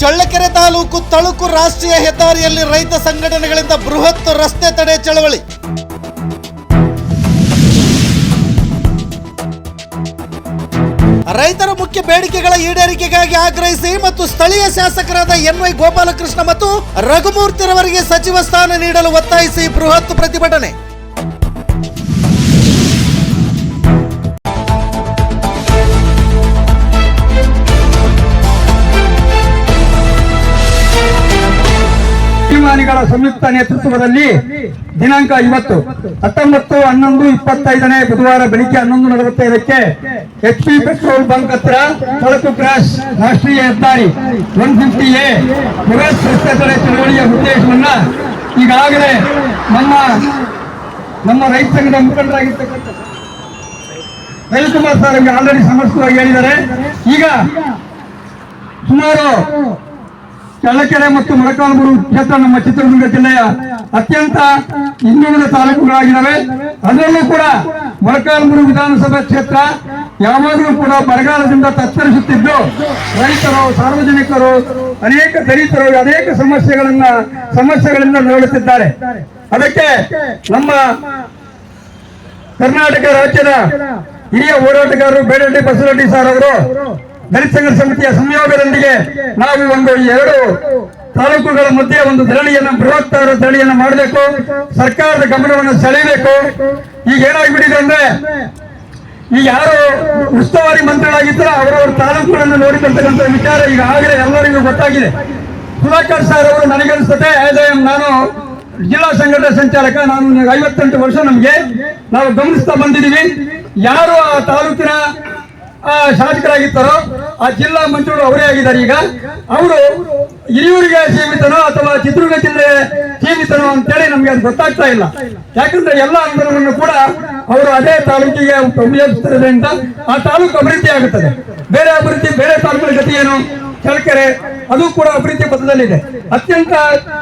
ಚಳ್ಳಕೆರೆ ತಾಲೂಕು ತಳುಕು ರಾಷ್ಟ್ರೀಯ ಹೆದ್ದಾರಿಯಲ್ಲಿ ರೈತ ಸಂಘಟನೆಗಳಿಂದ ಬೃಹತ್ ರಸ್ತೆ ತಡೆ ಚಳವಳಿ. ರೈತರ ಮುಖ್ಯ ಬೇಡಿಕೆಗಳ ಈಡೇರಿಕೆಗಾಗಿ ಆಗ್ರಹಿಸಿ ಮತ್ತು ಸ್ಥಳೀಯ ಶಾಸಕರಾದ ಎನ್ ವೈ ಗೋಪಾಲಕೃಷ್ಣ ಮತ್ತು ರಘುಮೂರ್ತಿರವರಿಗೆ ಸಚಿವ ಸ್ಥಾನ ನೀಡಲು ಒತ್ತಾಯಿಸಿ ಬೃಹತ್ ಪ್ರತಿಭಟನೆ. ಅಭಿಮಾನಿಗಳ ಸಂಯುಕ್ತ ನೇತೃತ್ವದಲ್ಲಿ ದಿನಾಂಕ ಇವತ್ತು ಹತ್ತೊಂಬತ್ತು, ಹನ್ನೊಂದು, ಇಪ್ಪತ್ತೈದನೇ ಬುಧವಾರ ಬೆಳಿಗ್ಗೆ ಹನ್ನೊಂದು ನಲವತ್ತೈದಕ್ಕೆ ಎಚ್ ಪಿ ಪೆಟ್ರೋಲ್ ಬಂಕ್ ಹತ್ರ ತೊಳಕು ಕ್ರಾಸ್ ರಾಷ್ಟ್ರೀಯ ಹೆದ್ದಾರಿ ಒನ್ ಫಿಫ್ಟಿ ಎ ಬೃಹತ್ ರಸ್ತೆ ತಡೆ ಚಳವಳಿಯ ಉದ್ದೇಶವನ್ನ ಈಗಾಗಲೇ ನಮ್ಮ ನಮ್ಮ ರೈತ ಸಂಘದ ಮುಖಂಡರಾಗಿರ್ತಕ್ಕಂಥ ರವಿಕುಮಾರ್ ಸರ್ ಆಲ್ರೆಡಿ ಸಮರ್ಥವಾಗಿ ಹೇಳಿದ್ದಾರೆ. ಈಗ ಸುಮಾರು ಚಳ್ಳಕೆರೆ ಮತ್ತು ಮೊಳಕಾಲ್ಮೂರು ಕ್ಷೇತ್ರ ನಮ್ಮ ಚಿತ್ರದುರ್ಗ ಜಿಲ್ಲೆಯ ಅತ್ಯಂತ ಹಿಂದುಳಿದ ತಾಲೂಕುಗಳಾಗಿದ್ದಾವೆ. ಅದರಲ್ಲೂ ಕೂಡ ಮೊಳಕಾಲ್ಮೂರು ವಿಧಾನಸಭಾ ಕ್ಷೇತ್ರ ಯಾವಾಗಲೂ ಕೂಡ ಬರಗಾಲದಿಂದ ತತ್ತರಿಸುತ್ತಿದ್ದು, ರೈತರು, ಸಾರ್ವಜನಿಕರು, ಅನೇಕ ದಲಿತರು ಅನೇಕ ಸಮಸ್ಯೆಗಳನ್ನ, ಸಮಸ್ಯೆಗಳಿಂದ ನೋಡುತ್ತಿದ್ದಾರೆ ಅದಕ್ಕೆ ನಮ್ಮ ಕರ್ನಾಟಕ ರಾಜ್ಯದ ಹಿರಿಯ ಹೋರಾಟಗಾರರು ಬೇರೆಡ್ಡಿ ಬಸವರೆಡ್ಡಿ ಸರ್ ಅವರು ದಲಿತ ಸಂಘರ್ಷ ಸಮಿತಿಯ ಸಂಯೋಗದೊಂದಿಗೆ ನಾವು ಒಂದು ಎರಡು ತಾಲೂಕುಗಳ ಮಧ್ಯೆ ಒಂದು ಧರಣಿಯನ್ನು ಬೃಹತ್ತಾದ ಧರಣಿಯನ್ನು ಮಾಡಬೇಕು. ಸರ್ಕಾರದ ಗಮನವನ್ನು ಸೆಳೆಯಬೇಕು. ಈಗ ಏನಾಗ್ಬಿಟ್ಟಿದೆ ಅಂದ್ರೆ, ಈಗ ಯಾರು ಉಸ್ತುವಾರಿ ಮಂತ್ರಿಗಳಾಗಿದ್ದರೆ ಅವರವರ ತಾಲೂಕುಗಳನ್ನು ನೋಡಿಕೊಳ್ತಕ್ಕಂಥ ವಿಚಾರ ಈಗ ಆಗಲೇ ಎಲ್ಲರಿಗೂ ಗೊತ್ತಾಗಿದೆ. ಸುಧಾಕರ್ ಸರ್ ಅವರು ನನಗನ್ಸುತ್ತೆ ನಾನು ಜಿಲ್ಲಾ ಸಂಘಟನಾ ಸಂಚಾಲಕ, ನಾನು ಐವತ್ತೆಂಟು ವರ್ಷ ನಮಗೆ, ನಾವು ಗಮನಿಸ್ತಾ ಬಂದಿದ್ದೀವಿ. ಯಾರು ಆ ತಾಲೂಕಿನ ಆ, ಶಾಸಕರಾಗಿದ್ದಾರೋ ಆ ಜಿಲ್ಲಾ ಮಂತ್ರಿಗಳು ಅವರೇ ಆಗಿದ್ದಾರೆ ಈಗ. ಅವರು ಹಿರಿಯೂರಿಗೆ ಸೀಮಿತನೋ ಅಥವಾ ಚಿತ್ರದುರ್ಗ ಜಿಲ್ಲೆ ಸೀಮಿತನೋ ಅಂತೇಳಿ ನಮ್ಗೆ ಅದು ಗೊತ್ತಾಗ್ತಾ ಇಲ್ಲ. ಯಾಕಂದ್ರೆ ಎಲ್ಲ ಅನುದಾನವನ್ನು ಕೂಡ ಅವರು ಅದೇ ತಾಲೂಕಿಗೆ ಉಪಯೋಗಿಸ್ತಿರೋದ್ರಿಂದ ಆ ತಾಲೂಕು ಅಭಿವೃದ್ಧಿ ಆಗುತ್ತದೆ. ಬೇರೆ ಅಭಿವೃದ್ಧಿ ಬೇರೆ ತಾಲೂಕಿನ ಗತಿ ಏನು? ಚಳ್ಳಕೆರೆ ಅದು ಕೂಡ ಅಭಿವೃದ್ಧಿ ಪಥದಲ್ಲಿದೆ. ಅತ್ಯಂತ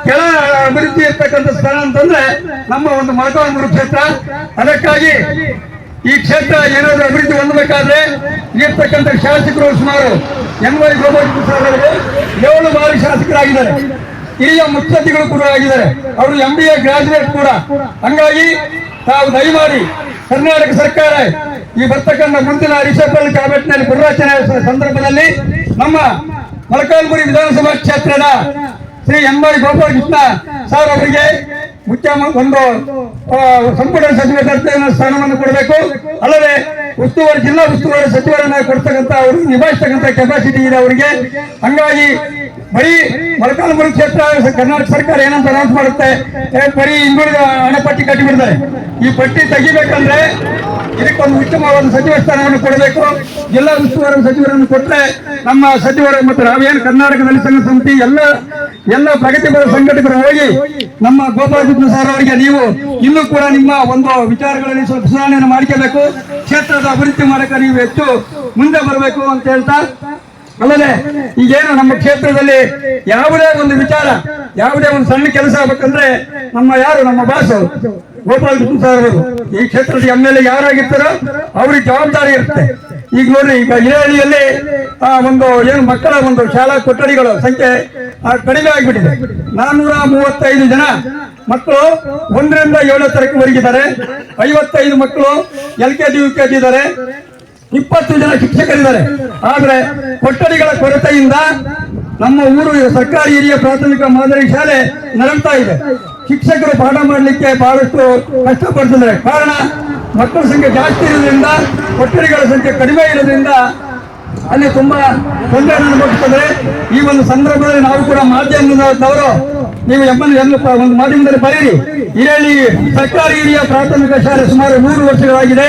ಕೆಳ ಅಭಿವೃದ್ಧಿ ಇರ್ತಕ್ಕಂಥ ಸ್ಥಳ ಅಂತಂದ್ರೆ ನಮ್ಮ ಒಂದು ಮೊಳಕಾಲ್ಮೂರು ಕ್ಷೇತ್ರ ಅದಕ್ಕಾಗಿ ಈ ಕ್ಷೇತ್ರ ಏನಾದರೂ ಅಭಿವೃದ್ಧಿ ಹೊಂದಬೇಕಾದ್ರೆ ಇರ್ತಕ್ಕಂಥ ಶಾಸಕರು ಸುಮಾರು ಎನ್ ವೈ ಗೋಪಾಲ್ ಅವರು ಏಳು ಬಾರಿ ಶಾಸಕರಾಗಿದ್ದಾರೆ. ಹಿರಿಯ ಮುಖ್ಯತಿಗಳು ಕೂಡ ಆಗಿದ್ದಾರೆ. ಅವರು ಎಂ ಬಿ ಎ ಗ್ರಾಜುಯೇಟ್ ಕೂಡ. ಹಂಗಾಗಿ ತಾವು ದಯಮಾಡಿ ಕರ್ನಾಟಕ ಸರ್ಕಾರ ಈ ಬರ್ತಕ್ಕಂಥ ಮುಂದಿನ ರಿಸೆಪಲ್ ಕ್ಯಾಬಿನೆಟ್ನಲ್ಲಿ ಪುನರಾಚನೆ ಸಂದರ್ಭದಲ್ಲಿ ನಮ್ಮ ಮೊಳಕಾಲ್ಮುರಿ ವಿಧಾನಸಭಾ ಕ್ಷೇತ್ರದ Shri M Y Gopalakrishna sir ಅವರಿಗೆ ಮುಖ್ಯ ಒಂದು ಸಂಪುಟ ಸಚಿವ ದರ್ಜೆಯ ಸ್ಥಾನವನ್ನು ಕೊಡಬೇಕು. ಅಲ್ಲದೆ ಉಸ್ತುವಾರಿ, ಜಿಲ್ಲಾ ಉಸ್ತುವಾರಿ ಸಚಿವರನ್ನ ಕೊಡ್ತಕ್ಕಂಥ ಅವರು, ನಿಭಾಯಿಸ್ತಕ್ಕಂಥ ಕೆಪಾಸಿಟಿ ಇದೆ ಅವರಿಗೆ. ಹಂಗಾಗಿ ಬರೀ ಮೊಳಕಾಲ್ಮುರು ಕ್ಷೇತ್ರ, ಕರ್ನಾಟಕ ಸರ್ಕಾರ ಏನಂತ ಅನೌನ್ಸ್ ಮಾಡುತ್ತೆ ಬರೀ ಹಿಂದುಳಿದ ಹಣಪಟ್ಟಿ ಕಟ್ಟಿಬಿಡ್ತಾರೆ. ಈ ಪಟ್ಟಿ ತೆಗಿಬೇಕಂದ್ರೆ ಇದಕ್ಕೊಂದು ಉತ್ತಮವಾದ ಸಚಿವ ಸ್ಥಾನವನ್ನು ಕೊಡಬೇಕು. ಜಿಲ್ಲಾ ಉಸ್ತುವಾರಿ ಸಚಿವರನ್ನು ಕೊಟ್ಟರೆ ನಮ್ಮ ಸಚಿವರು ಮತ್ತು ನಾವೇನು ಕರ್ನಾಟಕದಲ್ಲಿ ಸಂಘ ಸಮಿತಿ ಎಲ್ಲ ಎಲ್ಲ ಪ್ರಗತಿಪರ ಸಂಘಟಕರು ಹೋಗಿ ನಮ್ಮ ಗೋಪಾಲಕೃಷ್ಣ ಸರ್ ಅವರಿಗೆ ನೀವು ಇನ್ನೂ ಕೂಡ ನಿಮ್ಮ ಒಂದು ವಿಚಾರಗಳಲ್ಲಿ ಸ್ವಲ್ಪ ಸುಧಾರಣೆಯನ್ನು ಮಾಡ್ಕೋಬೇಕು ಕ್ಷೇತ್ರದ ಅಭಿವೃದ್ಧಿ ಮಾಡಕ್ಕೆ ನೀವು ಹೆಚ್ಚು ಮುಂದೆ ಬರಬೇಕು ಅಂತ ಹೇಳ್ತಾ, ಅಲ್ಲದೆ ಈಗೇನು ನಮ್ಮ ಕ್ಷೇತ್ರದಲ್ಲಿ ಯಾವುದೇ ಒಂದು ವಿಚಾರ ಯಾವುದೇ ಒಂದು ಸಣ್ಣ ಕೆಲಸ ಆಗ್ಬೇಕಂದ್ರೆ ನಮ್ಮ ಯಾರು? ನಮ್ಮ ಬಾಸು ಗೋಪಾಲಕೃಷ್ಣ ಸರ್ ಅವರು. ಈ ಕ್ಷೇತ್ರದ ಎಂ ಎಲ್ ಎ ಯಾರಾಗಿರ್ತಾರೋ ಅವ್ರಿಗೆ ಜವಾಬ್ದಾರಿ ಇರುತ್ತೆ. ಈಗ ನೋಡ್ರಿ, ಈಗ ಹಿರೇಹಳ್ಳಿಯಲ್ಲಿ ಆ, ಒಂದು ಏನು ಮಕ್ಕಳ ಒಂದು ಶಾಲಾ ಕೊಠಡಿಗಳ ಸಂಖ್ಯೆ ಕಡಿಮೆ ಆಗಿಬಿಟ್ಟಿದೆ. ನಾನ್ನೂರ ಮೂವತ್ತೈದು ಜನ ಮಕ್ಕಳು ಒಂದರಿಂದ ಏಳನೇ ತರಗತಿವರೆಗಿದ್ದಾರೆ ಐವತ್ತೈದು ಮಕ್ಕಳು L K G, U K G ಇದ್ದಾರೆ. ಇಪ್ಪತ್ತು ಜನ ಶಿಕ್ಷಕರಿದ್ದಾರೆ. ಆದ್ರೆ ಕೊಠಡಿಗಳ ಕೊರತೆಯಿಂದ ನಮ್ಮ ಊರು ಸರ್ಕಾರಿ ಹಿರಿಯ ಪ್ರಾಥಮಿಕ ಮಾದರಿ ಶಾಲೆ ನರಳ್ತಾ ಇದೆ. ಶಿಕ್ಷಕರು ಪಾಠ ಮಾಡಲಿಕ್ಕೆ ಬಹಳಷ್ಟು ಕಷ್ಟಪಡ್ತಿದ್ದಾರೆ. ಕಾರಣ, ಮಕ್ಕಳ ಸಂಖ್ಯೆ ಜಾಸ್ತಿ ಇರೋದ್ರಿಂದ, ಕೊಠಡಿಗಳ ಸಂಖ್ಯೆ ಕಡಿಮೆ ಇರೋದ್ರಿಂದ ಅಲ್ಲಿ ತುಂಬಾ ತೊಂದರೆ ಅನುಭವಿಸ್ತದೆ ಈ ಒಂದು ಸಂದರ್ಭದಲ್ಲಿ ನಾವು ಕೂಡ ಮಾಧ್ಯಮದವರು ನೀವು ಎಂಬಲ್ಲಿ ಒಂದು ಮಾಧ್ಯಮದಲ್ಲಿ ಬರೀರಿ. ಇಲ್ಲಿ ಸರ್ಕಾರಿ ಹಿರಿಯ ಪ್ರಾಥಮಿಕ ಶಾಲೆ ಸುಮಾರು ಮೂರು ವರ್ಷಗಳಾಗಿದೆ.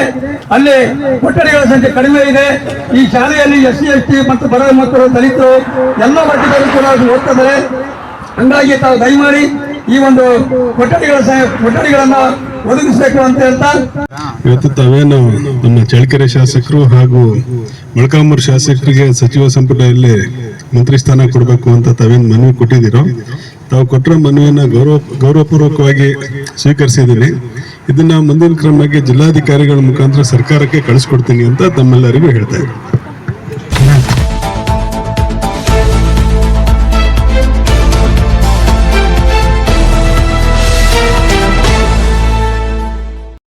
ಅಲ್ಲಿ ಕೊಠಡಿಗಳ ಸಂಖ್ಯೆ ಕಡಿಮೆ ಇದೆ. ಈ ಶಾಲೆಯಲ್ಲಿ ಎಸ್ ಸಿ, ಎಸ್ ಟಿ ಮತ್ತು ಬಡ ಮಕ್ಕಳು, ದಲಿತರು ಎಲ್ಲ ವರ್ಗದಲ್ಲೂ ಕೂಡ ಅದು ಓದ್ತಿದ್ದಾರೆ. ಹಂಗಾಗಿ ತಾವು ದಯಮಾಡಿ ಈ ಒಂದು ಕೊಠಡಿಗಳ ಕೊಠಡಿಗಳನ್ನ ಒದಗಿಸಬೇಕು ಅಂತ ಹೇಳ್ತಾ. ಇವತ್ತು ತಾವೇನು ನಮ್ಮ ಚಳ್ಳಕೆರೆ ಶಾಸಕರು ಹಾಗೂ ಮೊಳಕಾಲ್ಮೂರು ಶಾಸಕರಿಗೆ ಸಚಿವ ಸಂಪುಟದಲ್ಲಿ ಮಂತ್ರಿ ಸ್ಥಾನ ಕೊಡಬೇಕು ಅಂತ ತಾವೇನು ಮನವಿ ಕೊಟ್ಟಿದ್ದೀರೋ ತಾವು ಕೊಟ್ಟರೆ ಮನವಿಯನ್ನು ಗೌರವ ಗೌರವಪೂರ್ವಕವಾಗಿ ಸ್ವೀಕರಿಸಿದ್ದೀನಿ. ಇದನ್ನು ಮುಂದಿನ ಕ್ರಮಕ್ಕೆ ಜಿಲ್ಲಾಧಿಕಾರಿಗಳ ಮುಖಾಂತರ ಸರ್ಕಾರಕ್ಕೆ ಕಳಿಸ್ಕೊಡ್ತೀನಿ ಅಂತ ತಮ್ಮೆಲ್ಲರಿಗೂ ಹೇಳ್ತಾ ಇದ್ದೀನಿ.